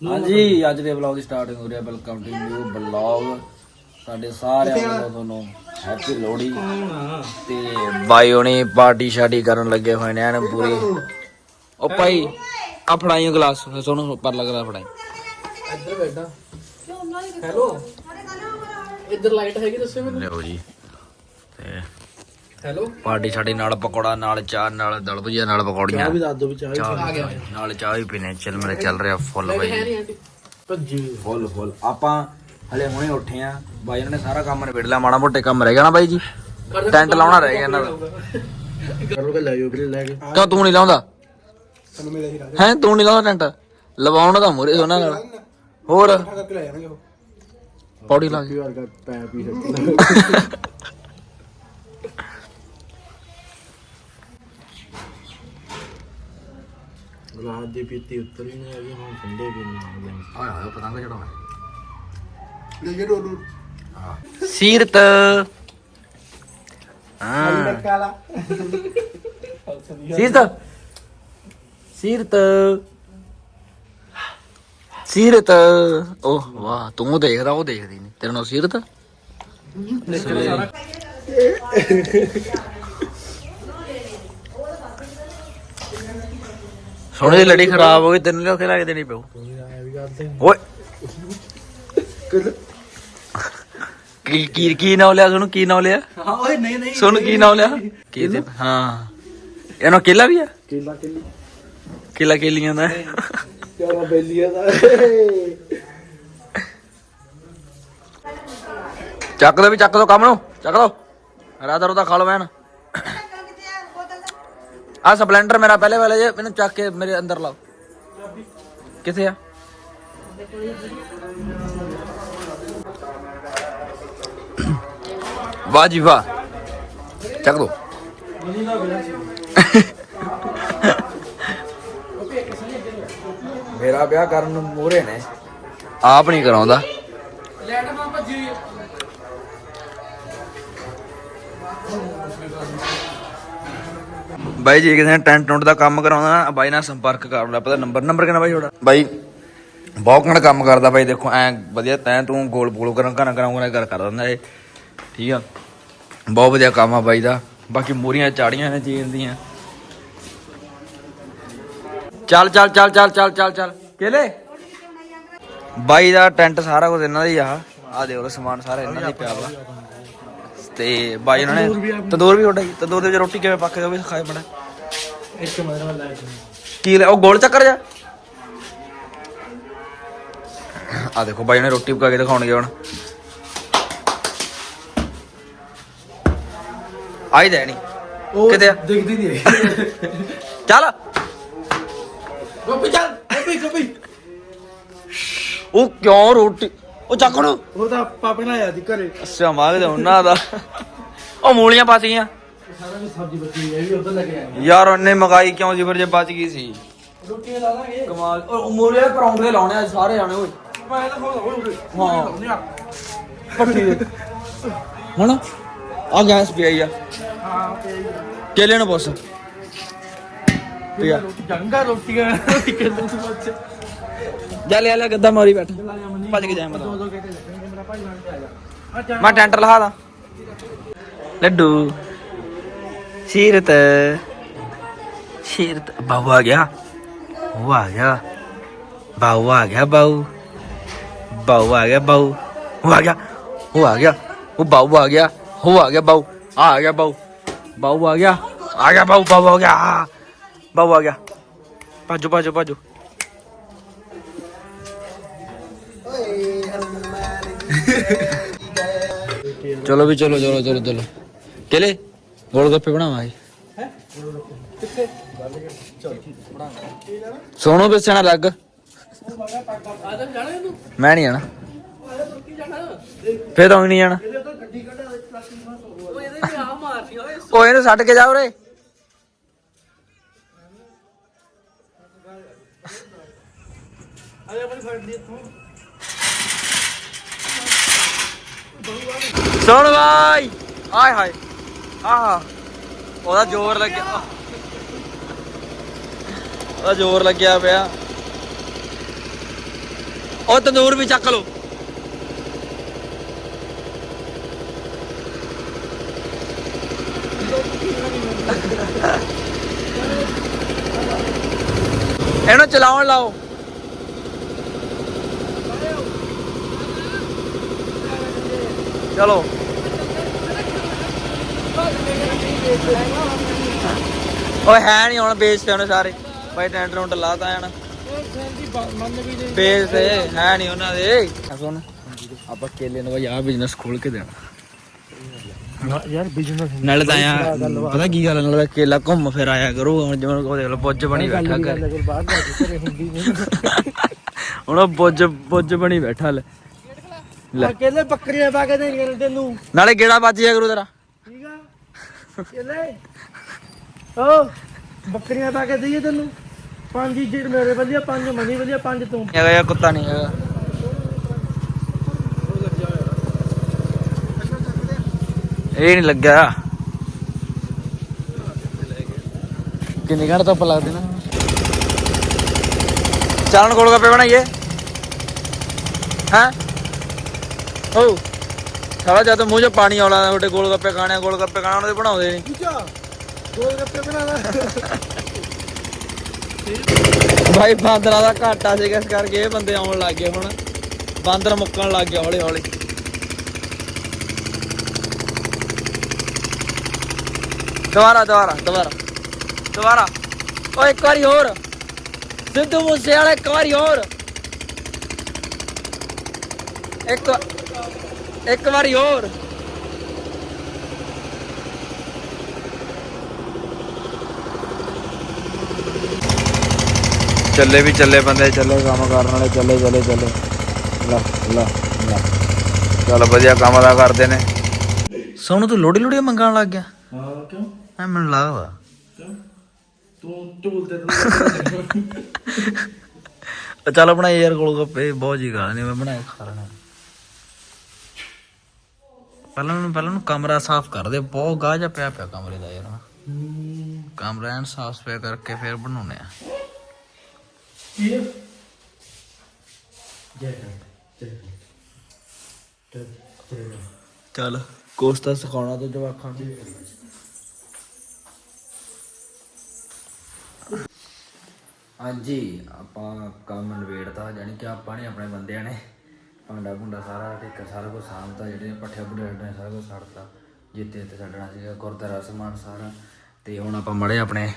ਹਾਂਜੀ ਅੱਜ ਦੇ ਵਲੌਗ ਦੀ ਸਟਾਰਟਿੰਗ ਹੋ ਰਹੀ ਹੈ ਵੈਲਕਮ ਟੂ ਨਿਊ ਵਲੌਗ ਸਾਡੇ ਸਾਰਿਆਂ ਵੱਲੋਂ ਤੁਹਾਨੂੰ ਹੈਪੀ ਲੋਹੜੀ। ਤੇ ਬਾਈ ਹੁਣੀ ਪਾਰਟੀ ਸ਼ਾਟੀ ਕਰਨ ਲੱਗੇ ਹੋਏ ਨੇ ਐਨ ਪੂਰੀ। ਉਹ ਭਾਈ ਆ ਫੜਾਈਓ ਗਲਾਸ। ਸੋਨੂੰ ਪਰ ਲੱਗ ਰਿਹਾ ਫੜਾਈ। ਇੱਧਰ ਬੈਠਾ। ਹੈਲੋ ਇੱਧਰ ਲਾਈਟ ਹੈਗੀ ਦੱਸਿਓ ਮੈਨੂੰ। ਲਿਓ ਜੀ। ਤੇ ਹੈਲੋ? ਪਾਰਟੀ ਸਾਡੀ ਨਾਲ ਪਕੌੜਾ ਨਾਲ ਚਾਹ ਨਾਲ ਦਲ ਭੁਜੀਆ ਨਾਲ ਪਕੌੜੀਆਂ। ਵੀ ਦੱਸ ਦੋ ਵੀ ਚਾਹ ਚਾਹ ਵੀ ਨਾਲ ਚਾਹ ਵੀ ਪੀਨੇ ਚੱਲ ਮੇਰੇ ਚੱਲ ਰਿਹਾ ਫੁੱਲ ਬਾਈ। ਭੱਜੀ ਫੁੱਲ ਫੁੱਲ। ਆਪਾਂ ਹਲੇ ਹੁਣੇ ਉੱਠੇ ਆ। ਬਾਈ ਨੇ ਸਾਰਾ ਕੰਮ ਨਿਬੇੜ ਲਿਆ ਮਾੜਾ ਮੋਟੇ ਕੰਮ ਰਹਿ ਗਿਆ ਨਾ ਬਾਈ ਜੀ? ਟੈਂਟ ਲਾਉਣਾ ਰਹਿ ਗਿਆ ਇਹਨਾਂ ਦਾ। ਕਰੋ ਕੇ ਲੈ ਜਾਓ ਵੀਰੇ ਲੈ ਕੇ। ਕਿਉਂ ਤੂੰ ਨਹੀਂ ਲਾਉਂਦਾ? ਸਾਨੂੰ ਮੇਰਾ ਹੀ ਹੈ ਤੂੰ ਨਹੀਂ ਲਾਉਂਦਾ ਟੈਂਟ? ਲਵਾਉਣ ਦਾ ਮੂਰੇ ਉਹਨਾਂ ਨਾਲ। ਹੋਰ? ਪੌੜੀ ਲਾ ਕੇ ਦਾ ਪੈ ਰਾਤ ਦੀ ਪੀਤੀ ਉੱਤਰ ਹੀ ਨਹੀਂ ਹੈਗੀ ਹੁਣ ਠੰਡੇ ਪੀਣੇ ਆ ਹਾਏ ਹਾਏ ਪਤੰਗ ਚੜਾਉਣਾ ਲੈ ਜੇ ਡੋਲੂ ਸੀਰਤ। ਹਾਂ। ਕਾਲਾ ਸੀਰਤ। ਸੀਰਤ। ਸੀਰਤ। ਓਹ ਵਾਹ ਤੂੰ ਦੇਖਦਾ ਉਹ ਦੇਖਦੀ ਨਹੀਂ ਤੇਰਾ ਨਾਮ ਸੀਰਤ? ਸੋਹਣੀ ਲੜੀ ਖਰਾਬ ਹੋ ਗਈ ਤੈਨੂੰ ਲਿਆ ਕੇ ਲਾ ਕੇ ਦੇਣੀ ਪਊ ਓਏ। ਕੀ ਕੀ ਕੀ ਨਾਮ ਲਿਆ ਸੁਣ ਕੀ ਨਾਮ ਲਿਆ? ਹਾਂ ਓਏ ਨਹੀਂ ਨਹੀਂ। ਸੁਣ ਕੀ ਨਾਮ ਲਿਆ? ਕੀ ਤੇ ਹਾਂ। ਇਹਨੂੰ ਕੇਲਾ ਵੀ ਆ? ਕਿਲਾ ਕਿਲੀ। ਕੇਲਾ ਕੇਲੀਆਂ ਦਾ। ਕਿਆ ਬੇਲੀਆ ਦਾ। ਚੱਕ ਦੋ ਵੀ ਚੱਕ ਦੋ ਕੰਮ ਨੂੰ। ਚੱਕ ਦੋ ਰਾਦਾ ਰੋਦਾ ਖਾ ਲਓ ਆ ਸਪਲੈਂਡਰ ਮੇਰਾ ਪਹਿਲੇ ਵਾਲੇ ਜੇ ਮੈਨੂੰ ਚੱਕ ਕੇ ਮੇਰੇ ਅੰਦਰ ਲਾਓ। ਕਿੱਥੇ ਆ? ਵਾਹ ਜੀ ਵਾਹ। ਚੱਕ ਦੋ। ਮੇਰਾ ਵਿਆਹ ਕਰਨ ਨੂੰ ਮੋਰੇ ਨੇ। ਆਪ ਨਹੀਂ ਕਰਾਉਂਦਾ। ਲੈਟ ਮਾ ਭੱਜੀ ਬਾਈ ਜੀ ਕਿਸੇ ਨੇ ਟੈਂਟ ਟੁੰਟ ਦਾ ਕੰਮ ਕਰਾਉਂਦਾ ਨਾ ਬਾਈ ਨਾਲ ਸੰਪਰਕ ਕਰ ਲੈ, ਪਤਾ ਨੰਬਰ ਨੰਬਰ ਕਿੰਨਾ ਬਾਈ ਤੁਹਾਡਾ? ਬਾਈ, ਬਹੁਤ ਘਣਾ ਕੰਮ ਕਰਦਾ ਬਾਈ, ਦੇਖੋ, ਐ ਵਧੀਆ, ਤੈਂ ਤੂੰ ਗੋਲ ਗੋਲ ਕਰਨ ਕਰਾਂ ਕਰਾਉਂਗਾ ਕਰ ਕਰ ਦਿੰਦਾ ਇਹ। ਠੀਕ ਆ? ਬਹੁਤ ਵਧੀਆ ਕੰਮ ਆ ਬਾਈ ਦਾ। ਬਾਕੀ ਮੂਰੀਆਂ ਚਾੜੀਆਂ ਨੇ ਚੀਨ ਦੀਆਂ। ਚੱਲ ਚੱਲ ਚੱਲ ਚੱਲ ਚੱਲ ਚੱਲ ਚੱਲ। ਕੇਲੇ? ਬਾਈ ਦਾ ਟੈਂਟ ਸਾਰਾ ਕੁਝ ਇਹਨਾਂ ਦਾ ਹੀ ਆ। ਆ ਦੇਖ ਸਮਾਨ ਸਾਰਾ ਇਹਨਾਂ ਦਾ ਹੀ ਪਿਆ ਵਾ। ਤੇ ਬਾਈ ਉਹਨਾਂ ਨੇ ਤੰਦੂਰ ਵੀ ਤੁਹਾਡਾ ਹੀ। ਤੰਦੂਰ ਦੇ ਵਿੱਚ ਰੋਟੀ ਕਿਵੇਂ ਪੱਕਦੀ ਉਹ ਵੀ ਸਿਖਾਏ ਬੜਾ ਇੱਕ ਮਦਰ ਲਾਈਟ ਕੀ ਲੈ ਉਹ ਗੋਲ ਚੱਕਰ ਜਾ। ਆ ਦੇਖੋ ਬਾਈ ਨੇ ਰੋਟੀ ਪਕਾ ਕੇ ਦਿਖਾਉਣਗੇ ਹੁਣ। ਆਈ ਦੇ ਨਹੀਂ। ਉਹ ਕਿਤੇ? ਦਿਖਦੀ ਨਹੀਂ ਚੱਲ। ਗੋਪੀ ਚੱਲ ਗੋਪੀ ਗੋਪੀ। ਉਹ ਕਿਉਂ ਰੋਟੀ ਉਹ ਚੱਕ ਨੂੰ ਉਹ ਤਾਂ ਪਾਪੇ ਨਾਲ ਆਇਆ ਸੀ ਘਰੇ। ਅੱਛਾ ਮਾਗਦੇ ਉਹਨਾਂ ਦਾ। ਉਹ ਮੂਲੀਆਂ ਬਚ ਗਈਆਂ ਸਾਰਾ ਵੀ ਸਬਜ਼ੀ ਬਚੀ ਹੈ ਇਹ ਵੀ ਉਧਰ ਲੈ ਕੇ ਆਇਆ ਯਾਰ ਉਹਨੇ ਮਗਾਈ ਕਿਉਂ ਸੀ ਫਿਰ ਜੇ ਬਚ ਗਈ ਸੀ। ਰੋਟੀ ਲਾ ਲਾਂਗੇ। ਕਮਾਲ। ਉਹ ਮੂਲੀਆਂ ਪਰੌਂਠੇ ਲਾਉਣੇ ਆ ਸਾਰੇ ਜਾਣੇ ਓਏ। ਮੈਂ ਤਾਂ ਹੋਰ ਹੋਰ ਹਾਂ। ਪੱਟੀ ਦੇ। ਹੁਣ? ਆ ਗੈਸ ਪਈ ਆ। ਹਾਂ ਤੇ ਕੇਲੇ ਨੂੰ ਪੁੱਛ। ਪਿਆ ਜੰਗਾ ਰੋਟੀਆਂ। ਕਿੰਨੇ ਸੀ ਬੱਚੇ ਜਾ ਲੈ ਲੈ ਗੱਦਾ ਮਾਰੀ ਬੈਠ। ਭੱਜ ਕੇ ਜਾਏ ਮੈਂ ਦੋ ਦੋ ਕਹਿੰਦੇ ਲੱਗਣਗੇ ਮੇਰਾ ਭਾਈ ਬਣ ਕੇ ਆਇਆ ਆ ਜਾ। ਮੈਂ ਟੈਂਟ ਲਹਾ ਦਾਂ। ਲੱਡੂ। ਸੀਰਤ। ਸੀਰਤ। ਬਾਹੂ ਆ ਗਿਆ। ਉਹ ਆ ਗਿਆ। ਬਾਹੂ ਆ ਗਿਆ ਬਾਹੂ ਬਾਹੂ ਆ ਗਿਆ ਬਾਹੂ ਉਹ ਆ ਗਿਆ। ਉਹ ਆ ਗਿਆ। ਉਹ ਬਾਹੂ ਆ ਗਿਆ। ਉਹ ਆ ਗਿਆ ਬਾਹੂ ਆ ਆ ਗਿਆ ਬਾਹੂ ਬਾਹੂ ਆ ਗਿਆ। ਆ ਗਿਆ ਬਾਹੂ ਬਾਹੂ ਆ ਗਿਆ। ਬਾਹੂ ਆ ਗਿਆ। ਭਾਜੋ ਭਾਜੋ ਭਾਜੋ। ਚਲੋ ਵੀ ਚਲੋ ਚਲੋ ਚਲੋ ਚਲੋ ਕਿਲੇ ਗੋਲ ਗੱਪੇ ਬਣਾਵਾਂਗੇ ਸੋਨੂ ਬੇਸਣਾ ਲੱਗ ਆ ਮੈਂ ਨਹੀਂ ਜਾਣਾ ਫੇਰ ਤਾਂ ਨਹੀਂ ਜਾਣਾ ਇਹਦੇ ਓਏ ਇਹਨੂੰ ਛੱਡ ਕੇ ਜਾ ਉਰੇ ਅਰੇ ਆਪਣੀ ਫੜ ਲਈ ਇੱਥੋਂ ਸੁਣ ਬਾਈ। ਆਏ ਹਾਏ। ਆਹਾ। ਉਹਦਾ ਜ਼ੋਰ ਲੱਗਿਆ। ਉਹਦਾ ਜ਼ੋਰ ਲੱਗਿਆ ਪਿਆ। ਉਹ ਤੰਦੂਰ ਵੀ ਚੱਕ ਲਓ। ਇਹਨੂੰ ਚਲਾਉਣ ਲਾਓ। ਚਲੋ। ਓਏ ਹੈ ਨਹੀਂ ਹੁਣ ਬੇਸ ਤੇ ਉਹਨੇ ਸਾਰੇ। ਬਾਈ ਟੈਂਟ ਰੁੰਟ ਲਾਤਾ ਹਨ ਬੇਸ ਤੇ ਹੈ ਨਹੀਂ ਉਹਨਾਂ ਦੇ। ਸੁਣ। ਆਪਾਂ ਕੇਲੇ ਨੂੰ ਬਈ ਆ ਬਿਜ਼ਨਸ ਖੋਲ ਕੇ ਦੇਣਾ। ਯਾਰ ਬਿਜ਼ਨਸ ਨਾਲੇ ਤਾਂ ਆ ਪਤਾ ਕੀ ਗੱਲ ਨਾਲੇ ਕੇਲਾ ਘੁੰਮ ਫਿਰ ਆਇਆ ਕਰੂ। ਹੁਣ ਜਿਵੇਂ ਉਹ ਦੇਖ ਲਓ ਪੁੱਜ ਬਣੀ ਬੈਠਾ ਕੇ ਨਹੀਂ ਹੁਣ ਉਹ ਪੁੱਜ ਪੁੱਜ ਬਣੀ ਬੈਠਾ ਲੈ। ਲੈ। ਅਕੇਲੇ ਬੱਕਰੀਆਂ ਪਾ ਕੇ ਦੇਣਗੇ ਤੈਨੂੰ। ਨਾਲੇ ਗੇੜਾ ਵੱਜ ਜਾ ਕਰੂ ਤੇਰਾ। ਠੀਕ ਆ? ਅਕੇਲੇ ਓ ਬੱਕਰੀਆਂ ਪਾ ਕੇ ਦਈਏ ਤੈਨੂੰ। ਪੰਜ ਜਿਹੜੇ ਮੇਰੇ ਵਧੀਆ ਪੰਜ ਮਨੀ ਵਧੀਆ ਪੰਜ ਤੂੰ। ਹੈਗਾ ਯਾ ਕੁੱਤਾ ਨਹੀਂ ਹੈਗਾ। ਇਹ ਨਹੀਂ ਲੱਗਿਆ। ਕਿੰਨੀ ਘੰਟੇ ਧੁੱਪ ਲੱਗਦੀ ਨਾ। ਚਾਲਣ ਗੋਲ ਗੱਪੇ ਬਣਾਈਏ। ਹਾਂ? ਹੋ ਸਾਲਾ ਜਦ ਮੂੰਹ 'ਚ ਪਾਣੀ ਆਉਣਾ ਤੁਹਾਡੇ ਗੋਲ ਗੱਪੇ ਖਾਣੇ ਆ, ਗੋਲ ਗੱਪੇ ਖਾਣਾ ਉਹਦੇ ਬਣਾਉਂਦੇ ਨਹੀਂ। ਗੋਲ ਗੱਪੇ ਬਣਾ ਲੈ। ਭਾਈ ਬਾਂਦਰਾਂ ਦਾ ਘਾਟਾ ਸੀਗਾ ਇਸ ਕਰਕੇ ਇਹ ਬੰਦੇ ਆਉਣ ਲੱਗ ਗਏ ਹੁਣ। ਬਾਂਦਰ ਮੁੱਕਣ ਲੱਗ ਗਿਆ ਹੌਲੀ ਹੌਲੀ। ਦੁਬਾਰਾ ਦੁਬਾਰਾ ਦੁਬਾਰਾ। ਦੁਬਾਰਾ। ਓਏ ਇੱਕ ਵਾਰੀ ਹੋਰ। ਸਿੱਧੂ ਮੂਸੇ ਵਾਲਾ ਇੱਕ ਵਾਰੀ ਹੋਰ। ਇੱਕ ਇੱਕ ਵਾਰੀ ਹੋਰ। ਚੱਲੇ ਵੀ ਚੱਲੇ ਬੰਦੇ ਚੱਲੇ ਕੰਮ ਕਰਨ ਵਾਲੇ ਚੱਲੇ ਚੱਲੇ ਚੱਲੇ। ਲਾ ਲਾ ਲਾ। ਚੱਲ ਵਧੀਆ ਕੰਮ ਦਾ ਕਰਦੇ ਨੇ। ਸੋਨੂੰ ਤੂੰ ਲੋੜੀ ਲੋੜੀ ਮੰਗਣ ਲੱਗ ਗਿਆ? ਹਾਂ ਕਿਉਂ? ਐ ਮੈਨੂੰ ਲੱਗਦਾ ਕਿਉਂ? ਤੂੰ ਢੋਲ ਤੇ ਚੱਲ ਆਪਣਾ ਯਾਰ ਕੋਲ ਗੱਪੇ ਬਹੁਤ ਜੀ ਗੱਲ ਨਹੀਂ ਮੈਂ ਬਣਾਇਆ ਖਾ ਲੈਣਾ। ਪਹਿਲਾਂ ਨੂੰ ਪਹਿਲਾਂ ਨੂੰ ਕਮਰਾ ਸਾਫ਼ ਕਰਦੇ ਬਹੁਤ ਗਾਹ ਜਿਹਾ ਪਿਆ ਪਿਆ ਕਮਰੇ ਦਾ ਯਾਰ। ਕਮਰਾ ਐਨ ਸਾਫ਼ ਸਫ਼ਾਈ ਕਰਕੇ ਫਿਰ ਬਣਾਉਣੇ ਆ। ਕੀ ਚੱਲ ਕੋਸ ਤਾਂ ਸਿਖਾਉਣਾ ਤੇ ਜਵਾਖਾਂ ਦੀ ਹਾਂਜੀ, ਆਪਾਂ ਕੰਮ ਨਵੇੜਤਾ ਯਾਨੀ ਕਿ ਆਪਾਂ ਨੇ ਆਪਣੇ ਬੰਦਿਆਂ ਨੇ ਭਾਂਡਾ ਭੁੰਡਾ ਸਾਰਾ ਠੀਕ ਸਾਰਾ ਕੁਝ ਸਾਂਭਤਾ, ਜਿਹੜੇ ਪੱਠੇ ਪੁੱਠੇ ਛੱਡਣੇ, ਸਾਰਾ ਕੁਝ ਛੱਡਤਾ। ਜਿੱਤੇ ਤੇ ਛੱਡਣਾ ਸੀਗਾ, ਗੁਰਦੁਆਰਾ ਸਮਾਨ ਸਾਰਾ। ਤੇ ਹੁਣ ਆਪਾਂ ਮੜੇ ਆਪਣੇ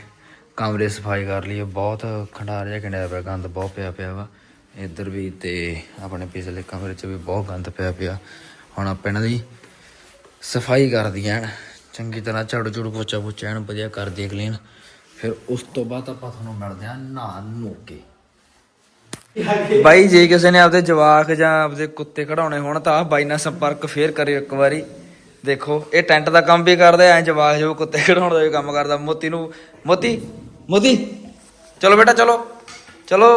ਕਮਰੇ ਸਫ਼ਾਈ ਕਰ ਲਈਏ। ਬਹੁਤ ਖੰਡਾਰ ਜਿਹਾ ਕਿੰਨਾ ਪਿਆ, ਗੰਦ ਬਹੁਤ ਪਿਆ ਪਿਆ ਵਾ। ਇੱਧਰ ਵੀ ਤੇ ਆਪਣੇ ਪਿਛਲੇ ਕਮਰੇ 'ਚ ਵੀ ਬਹੁਤ ਗੰਦ ਪਿਆ ਪਿਆ। ਹੁਣ ਆਪਾਂ ਇਹਨਾਂ ਦੀ ਸਫ਼ਾਈ ਕਰਦੀ ਐਨ ਚੰਗੀ ਤਰ੍ਹਾਂ ਝਾੜੂ ਝੂੜੂ ਪੋਚਾ ਪੋਚਾ ਐਨ ਵਧੀਆ ਕਰਦੀ ਕਲੀਨ ਫਿਰ ਉਸ ਤੋਂ ਬਾਅਦ ਆਪਾਂ ਤੁਹਾਨੂੰ ਮਿਲਦੇ ਆ ਨਹਾ ਨੋ ਕੇ। ਬਾਈ ਜੇ ਕਿਸੇ ਨੇ ਆਪਦੇ ਜਵਾਕ ਜਾਂ ਆਪਦੇ ਕੁੱਤੇ ਕਢਾਉਣੇ ਹੋਣ ਤਾਂ ਬਾਈ ਨਾਲ ਸੰਪਰਕ ਫੇਰ ਕਰਿਓ ਇੱਕ ਵਾਰੀ। ਦੇਖੋ ਇਹ ਟੈਂਟ ਦਾ ਕੰਮ ਵੀ ਕਰਦਾ ਐ ਜਵਾਕ ਜੋ ਕੁੱਤੇ ਕਢਾਉਣ ਦਾ ਵੀ ਕੰਮ ਕਰਦਾ। ਮੋਤੀ ਨੂੰ ਮੋਤੀ ਮੋਤੀ ਚਲੋ ਬੇਟਾ ਚਲੋ ਚਲੋ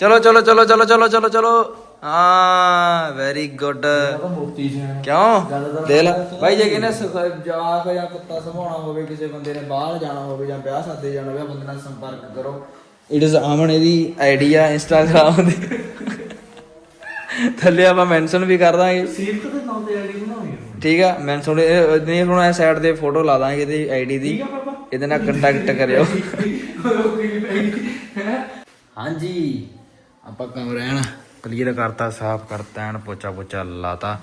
ਚਲੋ ਚਲੋ ਚਲੋ ਚਲੋ ਚਲੋ ਚਲੋ ਚਲੋ। ਹਾਂ ਵੈਰੀ ਗੁੱਡ ਕਿਉਂ? ਦੇ ਲੈ। ਭਾਈ ਜੇ ਕਿਨੇ ਜਵਾਕ ਜਾਂ ਕੁੱਤਾ ਸੰਭਾਉਣਾ ਹੋਵੇ ਕਿਸੇ ਬੰਦੇ ਨੇ ਬਾਹਰ ਜਾਣਾ ਹੋਵੇ ਜਾਂ ਵਿਆਹ ਸਾਦੇ ਜਾਣਾ ਹੋਵੇ ਬੰਦੇ ਨਾਲ ਸੰਪਰਕ ਕਰੋ। ਇਟ ਇਜ਼ ਆਮਨ ਇਹਦੀ ਆਈਡੀ ਆ ਇੰਸਟਾਗ੍ਰਾਮ ਦੀ। ਥੱਲੇ ਆਪਾਂ ਮੈਂਸ਼ਨ ਵੀ ਕਰ ਦਾਂਗੇ। ਸੀਰਤ ਦੇ ਨਾਮ ਤੇ ਆਈਡੀ ਬਣਾਉਣੀ ਹੈ ਠੀਕ ਆ ਮੈਂ ਥੋੜੇ ਨਹੀਂ ਹੁਣ ਇਹ ਸਾਈਡ ਤੇ ਫੋਟੋ ਲਾ ਦਾਂਗੇ ਇਹਦੀ ਆਈਡੀ ਦੀ। ਇਹਦੇ ਨਾਲ ਕੰਟੈਕਟ ਕਰਿਓ। ਹਾਂਜੀ ਆਪਾਂ ਕਮਰਾ ਐਨ ਕਲੀਅਰ ਕਰਤਾ ਸਾਫ਼ ਕਰਤਾ ਐਨ ਪੋਚਾ ਪੋਚਾ ਲਾਤਾ।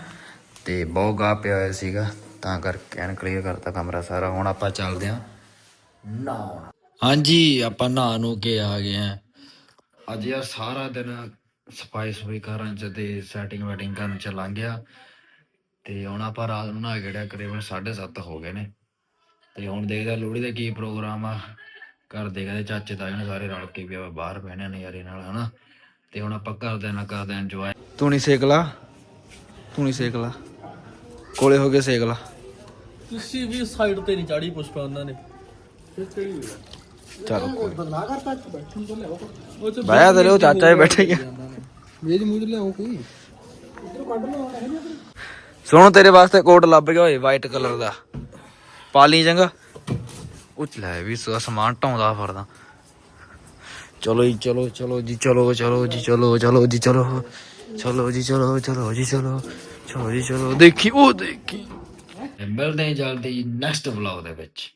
ਤੇ ਬਹੁਤ ਗਾਹ ਪਿਆ ਹੋਇਆ ਸੀਗਾ ਤਾਂ ਕਰਕੇ ਐਨ ਕਲੀਅਰ ਕਰਤਾ ਕਮਰਾ ਸਾਰਾ। ਹੁਣ ਆਪਾਂ ਚੱਲਦੇ ਆਂ ਨਹਾਉਣ। ਹਾਂਜੀ ਆਪਾਂ ਨਹਾ ਨੂੰ ਕੇ ਆ ਗਏ ਆਂ। ਅੱਜ ਯਾਰ ਸਾਰਾ ਦਿਨ ਸਫ਼ਾਈ ਸੁਫਾਈ ਕਰਨ ਚ ਤੇ ਸੈਟਿੰਗ ਵੈਟਿੰਗ ਕਰਨ ਚ ਲੰਘ ਗਿਆ। ਤੇ ਹੁਣ ਆਪਾਂ ਰਾਤ ਨੂੰ ਨਹਾ ਕੇ ਜਿਹੜਾ ਕਰੀਬਨ 7:30 ਹੋ ਗਏ ਨੇ। ਤੇ ਹੁਣ ਦੇਖਦੇ ਲੋਹੜੀ ਦਾ ਕੀ ਪ੍ਰੋਗਰਾਮ ਆ। ਘਰ ਦੇ ਕਹਿੰਦੇ ਚਾਚੇ ਤਾਏ ਨੇ ਸਾਰੇ ਰਲ ਕੇ ਵੀ ਆਪਾਂ ਬਾਹਰ ਬਹਿਣੇ ਨਜ਼ਾਰੇ ਨਾਲ ਹਨਾ। ਤੇ ਹੁਣ ਆਪਾਂ ਘਰਦਿਆਂ ਨਾਲ ਕਰਦੇ ਇੰਜੋਏ ਤੂੰ ਨਹੀਂ ਸੇਕ ਲਾ ਤੂੰ ਨਹੀਂ ਸੇਕ ਲਾ ਕੋਲੇ ਹੋ ਕੇ ਸੇਕ ਲਾ ਤੁਸੀਂ ਵੀ ਸਾਈਡ ਤੇ ਨਹੀਂ ਚਾੜੀ ਪੁਸ਼ਪਾ ਉਹਨਾਂ ਨੇ। ਫਿਰ ਕਿਹੜੀ ਚਲ ਬਦਲਾ ਕਰਤਾ ਬੈਠਣ ਤੋਂ ਲਿਆਓ ਉਹ ਚ ਬਾਇਆ ਤੇਰੇ ਉਹ ਚਾਚਾ ਹੀ ਬੈਠੇ ਹੀ ਆ। ਮੇਜ ਮੂਜ ਲਿਆਓ ਕੋਈ। ਉਧਰ ਕੱਢ ਲਓ ਹੈ ਨਾ ਸੋਹਣ ਤੇਰੇ ਵਾਸਤੇ ਕੋਟ ਲੱਭ ਗਿਆ ਓਏ ਵਾਈਟ ਕਲਰ ਦਾ। ਪਾ ਲਈ ਚੰਗਾ। ਉਹ ਲੈ ਵੀ ਸੋ ਸਮਾਨ ਢਾਉਂਦਾ ਫਿਰਦਾ। ਚਲੋ ਜੀ ਚਲੋ ਚਲੋ ਜੀ ਚਲੋ ਚਲੋ ਜੀ ਚਲੋ ਚਲੋ ਜੀ ਚਲੋ। ਚਲੋ ਜੀ ਚਲੋ ਚਲੋ ਜੀ ਚਲੋ। ਚਲੋ ਜੀ ਚਲੋ। ਦੇਖੀ ਉਹ ਦੇਖੀ। ਮਿਲਦੇ ਜਲਦੀ ਨੈਕਸਟ ਵਲੌਗ ਦੇ ਵਿੱਚ।